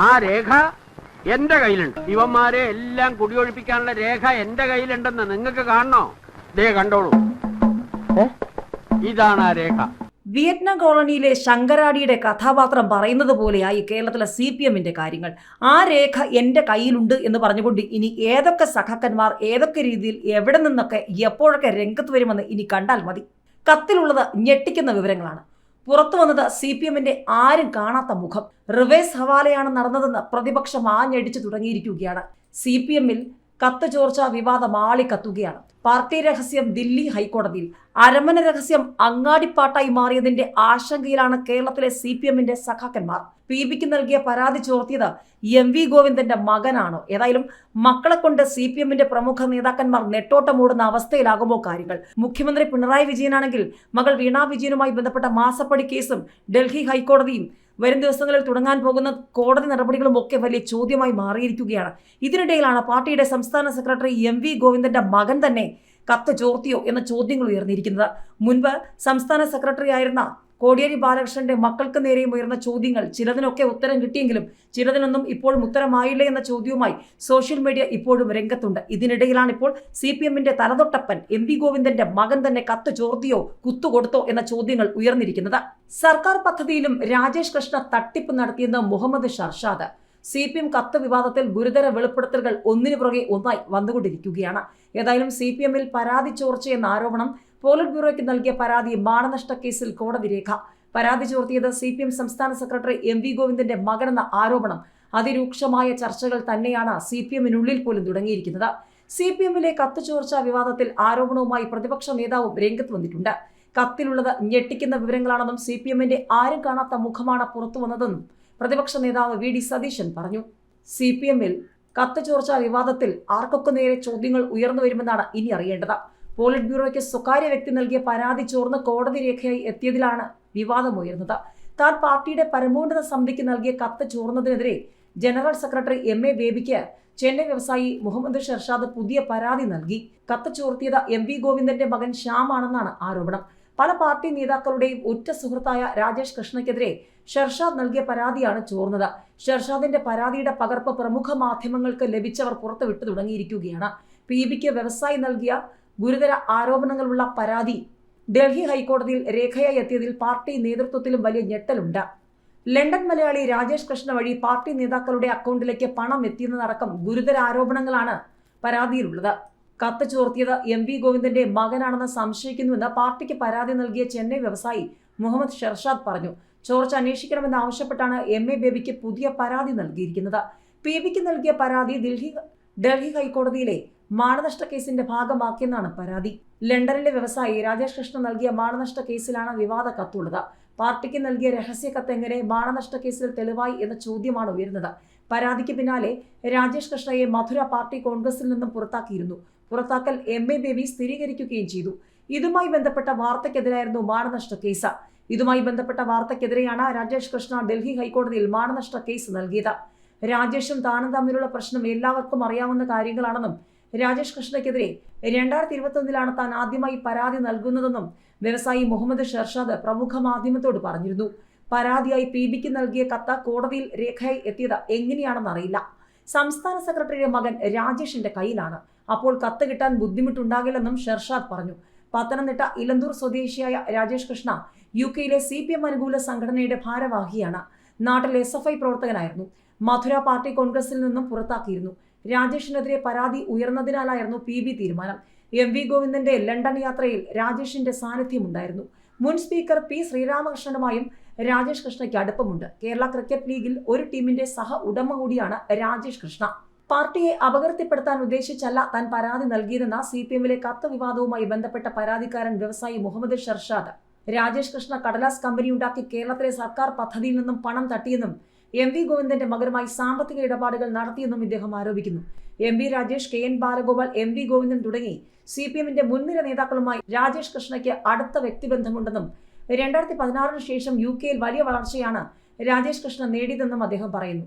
ആ രേഖ എന്റെ കയ്യിലുണ്ട്. ഇവന്മാരെ എല്ലാം കുടിയൊഴിപ്പിക്കാനുള്ള രേഖ എന്റെ കയ്യിലുണ്ടെന്ന് നിങ്ങൾക്ക് കാണണോ? ദേ കണ്ടോളൂ. ഇതാണ് ആ രേഖ. വിയറ്റ്നാം കോളനിയിലെ ശങ്കരാടിയുടെ കഥാപാത്രം പറയുന്നത് പോലെയായി കേരളത്തിലെ സി പി എമ്മിന്റെ കാര്യങ്ങൾ. ആ രേഖ എന്റെ കയ്യിലുണ്ട് എന്ന് പറഞ്ഞുകൊണ്ട് ഇനി ഏതൊക്കെ സഖാക്കന്മാർ ഏതൊക്കെ രീതിയിൽ എവിടെ നിന്നൊക്കെ എപ്പോഴൊക്കെ രംഗത്ത് വരുമെന്ന് ഇനി കണ്ടാൽ മതി. കത്തിലുള്ളത് ഞെട്ടിക്കുന്ന വിവരങ്ങളാണ്. പുറത്തു വന്നത് സി പി എമ്മിന്റെ ആരും കാണാത്ത മുഖം. റിവേഴ്സ് ഹവാലയാണ് നടന്നതെന്ന് പ്രതിപക്ഷം ആഞ്ഞടിച്ചു തുടങ്ങിയിരിക്കുകയാണ്. സി പി എമ്മിൽ കത്ത് ചോർച്ച വിവാദം ആളിക്കത്തുകയാണ് പാർട്ടി രഹസ്യം ദില്ലി ഹൈക്കോടതിയിൽ. അരമന രഹസ്യം അങ്ങാടിപ്പാട്ടായി മാറിയതിന്റെ ആശങ്കയിലാണ് കേരളത്തിലെ സി പി എമ്മിന്റെ സഖാക്കന്മാർ. പി ബിക്ക് നൽകിയ പരാതി ചോർത്തിയത് എം വി ഗോവിന്ദന്റെ മകനാണോ. ഏതായാലും മക്കളെ കൊണ്ട് സി പി എമ്മിന്റെ പ്രമുഖ നേതാക്കന്മാർ നെട്ടോട്ടമോടുന്ന അവസ്ഥയിലാകുമോ കാര്യങ്ങൾ? മുഖ്യമന്ത്രി പിണറായി വിജയനാണെങ്കിൽ മകൾ വീണാ വിജയനുമായി ബന്ധപ്പെട്ട മാസപ്പടി കേസും ഡൽഹി ഹൈക്കോടതിയും വരും ദിവസങ്ങളിൽ തുടങ്ങാൻ പോകുന്ന കോടതി നടപടികളും ഒക്കെ വലിയ ചോദ്യമായി മാറിയിരിക്കുകയാണ്. ഇതിനിടയിലാണ് പാർട്ടിയുടെ സംസ്ഥാന സെക്രട്ടറി എം വി ഗോവിന്ദന്റെ മകൻ തന്നെ കത്ത് ചോർത്തിയോ എന്ന ചോദ്യങ്ങൾ ഉയർന്നിരിക്കുന്നത്. മുൻപ് സംസ്ഥാന സെക്രട്ടറി ആയിരുന്ന കോടിയേരി ബാലകൃഷ്ണന്റെ മക്കൾക്ക് നേരെയും ഉയർന്ന ചോദ്യങ്ങൾ ചിലതിനൊക്കെ ഉത്തരം കിട്ടിയെങ്കിലും ചിലതിനൊന്നും ഇപ്പോഴും ഉത്തരമായില്ലേ എന്ന ചോദ്യവുമായി സോഷ്യൽ മീഡിയ ഇപ്പോഴും രംഗത്തുണ്ട്. ഇതിനിടയിലാണ് ഇപ്പോൾ സി പി എമ്മിന്റെ തലതൊട്ടപ്പൻ എം വി ഗോവിന്ദന്റെ മകൻ തന്നെ കത്ത് ചോർത്തിയോ കുത്തുകൊടുത്തോ എന്ന ചോദ്യങ്ങൾ ഉയർന്നിരിക്കുന്നത്. സർക്കാർ പദ്ധതിയിലും രാജേഷ് കൃഷ്ണ തട്ടിപ്പ് നടത്തിയെന്ന് Muhammad Sharshad. C P M കത്ത് വിവാദത്തിൽ ഗുരുതര വെളിപ്പെടുത്തലുകൾ ഒന്നിനു പുറകെ ഒന്നായി വന്നുകൊണ്ടിരിക്കുകയാണ്. ഏതായാലും സി പി എമ്മിൽ പരാതി ചോർച്ചയെന്ന ആരോപണം പോളിറ്റ് ബ്യൂറോയ്ക്ക് നൽകിയ പരാതി മാനനഷ്ട കേസിൽ കോടതി രേഖ. പരാതി ചോർത്തിയത് സി പി എം സംസ്ഥാന സെക്രട്ടറി എം വി ഗോവിന്ദന്റെ മകനെന്ന ആരോപണം. അതിരൂക്ഷമായ ചർച്ചകൾ തന്നെയാണ് സി പി എമ്മിനുള്ളിൽ പോലും തുടങ്ങിയിരിക്കുന്നത്. സി പി എമ്മിലെ കത്ത് ചോർച്ച വിവാദത്തിൽ ആരോപണവുമായി പ്രതിപക്ഷ നേതാവും രംഗത്ത് വന്നിട്ടുണ്ട്. കത്തിലുള്ളത് ഞെട്ടിക്കുന്ന വിവരങ്ങളാണെന്നും സി പി എമ്മിന്റെ ആരും കാണാത്ത മുഖമാണ് പുറത്തു വന്നതെന്നും പ്രതിപക്ഷ നേതാവ് വി ഡി സതീശൻ പറഞ്ഞു. സി പി എമ്മിൽ കത്ത് ചോർച്ച വിവാദത്തിൽ ആർക്കൊക്കെ നേരെ ചോദ്യങ്ങൾ ഉയർന്നു വരുമെന്നാണ് ഇനി അറിയേണ്ടത്. പോളിറ്റ് ബ്യൂറോയ്ക്ക് സ്വകാര്യ വ്യക്തി നൽകിയ പരാതി ചോർന്ന് കോടതി രേഖയായി എത്തിയതിലാണ് വിവാദമുയർന്നത് താൻ പാർട്ടിയുടെ പരമോന്നത സമിതിക്ക് നൽകിയ കത്ത് ചോർന്നതിനെതിരെ ജനറൽ സെക്രട്ടറി എം എ ബേബിക്ക് ചെന്നൈ വ്യവസായി മുഹമ്മദ് ഷർഷാദ് പുതിയ പരാതി നൽകി. കത്ത് ചോർത്തിയത് എം വി ഗോവിന്ദന്റെ മകൻ ശ്യാമാണെന്നാണ് ആരോപണം. പല പാർട്ടി നേതാക്കളുടെയും ഉറ്റ സുഹൃത്തായ രാജേഷ് കൃഷ്ണയ്ക്കെതിരെ ഷർഷാദ് നൽകിയ പരാതിയാണ് ചോർന്നത്. ഷർഷാദിന്റെ പരാതിയുടെ പകർപ്പ് പ്രമുഖ മാധ്യമങ്ങൾക്ക് ലഭിച്ചവർ പുറത്തുവിട്ടു തുടങ്ങിയിരിക്കുകയാണ്. പി ബിക്ക് വ്യവസായി നൽകിയ ഗുരുതര ആരോപണങ്ങളുള്ള പരാതി ഡൽഹി ഹൈക്കോടതിയിൽ രേഖയായി എത്തിയതിൽ പാർട്ടി നേതൃത്വത്തിലും വലിയ ഞെട്ടലുണ്ട്. ലണ്ടൻ മലയാളി രാജേഷ് കൃഷ്ണ വഴി പാർട്ടി നേതാക്കളുടെ അക്കൗണ്ടിലേക്ക് പണം എത്തിയെന്നതടക്കം ഗുരുതര ആരോപണങ്ങളാണ് പരാതിയിലുള്ളത്. കത്ത് ചോർത്തിയത് എം വി ഗോവിന്ദന്റെ മകനാണെന്ന് സംശയിക്കുന്നുവെന്ന് പാർട്ടിക്ക് പരാതി നൽകിയ ചെന്നൈ വ്യവസായി മുഹമ്മദ് ഷെർഷാദ് പറഞ്ഞു. ചോർച്ച അന്വേഷിക്കണമെന്ന് ആവശ്യപ്പെട്ടാണ് എം എ ബേബിക്ക് പുതിയ പരാതി നൽകിയിരിക്കുന്നത്. പി ബിക്ക് നൽകിയ പരാതി ഡൽഹി ഡൽഹി ഹൈക്കോടതിയിലെ മാനനഷ്ട കേസിന്റെ ഭാഗമാക്കിയെന്നാണ് പരാതി. ലണ്ടനിലെ വ്യവസായി രാജേഷ് കൃഷ്ണൻ നൽകിയ മാനനഷ്ട കേസിലാണ് വിവാദ കത്തുള്ളത്. പാർട്ടിക്ക് നൽകിയ രഹസ്യ കത്ത് എങ്ങനെ മാനനഷ്ട കേസിൽ തെളിവായി എന്ന ചോദ്യമാണ് ഉയരുന്നത്. പരാതിക്ക് പിന്നാലെ രാജേഷ് കൃഷ്ണയെ മധുര പാർട്ടി കോൺഗ്രസിൽ നിന്നും പുറത്താക്കിയിരുന്നു. പുറത്താക്കൽ എം. എ. ബേബി സ്ഥിരീകരിക്കുകയും ചെയ്തു. ഇതുമായി ബന്ധപ്പെട്ട വാർത്തയ്ക്കെതിരായിരുന്നു മാനനഷ്ട കേസ്. ഇതുമായി ബന്ധപ്പെട്ട വാർത്തയ്ക്കെതിരെയാണ് രാജേഷ് കൃഷ്ണ ഡൽഹി ഹൈക്കോടതിയിൽ മാനനഷ്ട കേസ് നൽകിയത്. രാജേഷും താനും തമ്മിലുള്ള പ്രശ്നം എല്ലാവർക്കും അറിയാവുന്ന കാര്യങ്ങളാണെന്നും രാജേഷ് കൃഷ്ണയ്ക്കെതിരെ രണ്ടായിരത്തി ഇരുപത്തൊന്നിലാണ് താൻ ആദ്യമായി പരാതി നൽകുന്നതെന്നും വ്യവസായി മുഹമ്മദ് ഷർഷാദ് പ്രമുഖ മാധ്യമത്തോട് പറഞ്ഞിരുന്നു. പരാതിയായി പി ബിക്ക് നൽകിയ കത്ത് കോടതിയിൽ രേഖയായി എത്തിയത് എങ്ങനെയാണെന്ന് അറിയില്ല. സംസ്ഥാന സെക്രട്ടറിയുടെ മകൻ രാജേഷിന്റെ കയ്യിലാണ്. അപ്പോൾ കത്ത് കിട്ടാൻ ബുദ്ധിമുട്ടുണ്ടാകില്ലെന്നും ഷെർഷാദ് പറഞ്ഞു. പത്തനംതിട്ട ഇലന്തൂർ സ്വദേശിയായ രാജേഷ് കൃഷ്ണ യു കെയിലെ സി പി എം അനുകൂല സംഘടനയുടെ ഭാരവാഹിയാണ്. നാട്ടിൽ എസ് എഫ് ഐ പ്രവർത്തകനായിരുന്നു. മധുര പാർട്ടി കോൺഗ്രസിൽ നിന്നും പുറത്താക്കിയിരുന്നു. രാജേഷിനെതിരെ പരാതി ഉയർന്നതിനാലായിരുന്നു പി ബി തീരുമാനം. എം വി ഗോവിന്ദന്റെ ലണ്ടൻ യാത്രയിൽ രാജേഷിന്റെ സാന്നിധ്യമുണ്ടായിരുന്നു. മുൻ സ്പീക്കർ പി ശ്രീരാമകൃഷ്ണനുമായും രാജേഷ് കൃഷ്ണയ്ക്ക് അടുപ്പമുണ്ട്. കേരള ക്രിക്കറ്റ് ലീഗിൽ ഒരു ടീമിന്റെ സഹ ഉടമ കൂടിയാണ് രാജേഷ് കൃഷ്ണ. പാർട്ടിയെ അപകീർത്തിപ്പെടുത്താൻ ഉദ്ദേശിച്ചല്ല താൻ പരാതി നൽകിയതെന്ന സി പി എമ്മിലെ കത്ത് വിവാദവുമായി ബന്ധപ്പെട്ട പരാതിക്കാരൻ വ്യവസായി മുഹമ്മദ് ഷർഷാദ്. രാജേഷ് കൃഷ്ണ കടലാസ് കമ്പനി ഉണ്ടാക്കി കേരളത്തിലെ സർക്കാർ പദ്ധതിയിൽ നിന്നും പണം തട്ടിയെന്നും എം വി ഗോവിന്ദന്റെ മകനുമായി സാമ്പത്തിക ഇടപാടുകൾ നടത്തിയെന്നും ഇദ്ദേഹം ആരോപിക്കുന്നു. M V Rajesh K N Balagopal M V Govindan തുടങ്ങി സി പി എമ്മിന്റെ മുൻനിര നേതാക്കളുമായി രാജേഷ് കൃഷ്ണയ്ക്ക് അടുത്ത വ്യക്തിബന്ധമുണ്ടെന്നും രണ്ടായിരത്തി പതിനാറിന് ശേഷം യു കെയിൽ വലിയ വളർച്ചയാണ് രാജേഷ് കൃഷ്ണ നേടിയതെന്നും അദ്ദേഹം പറയുന്നു.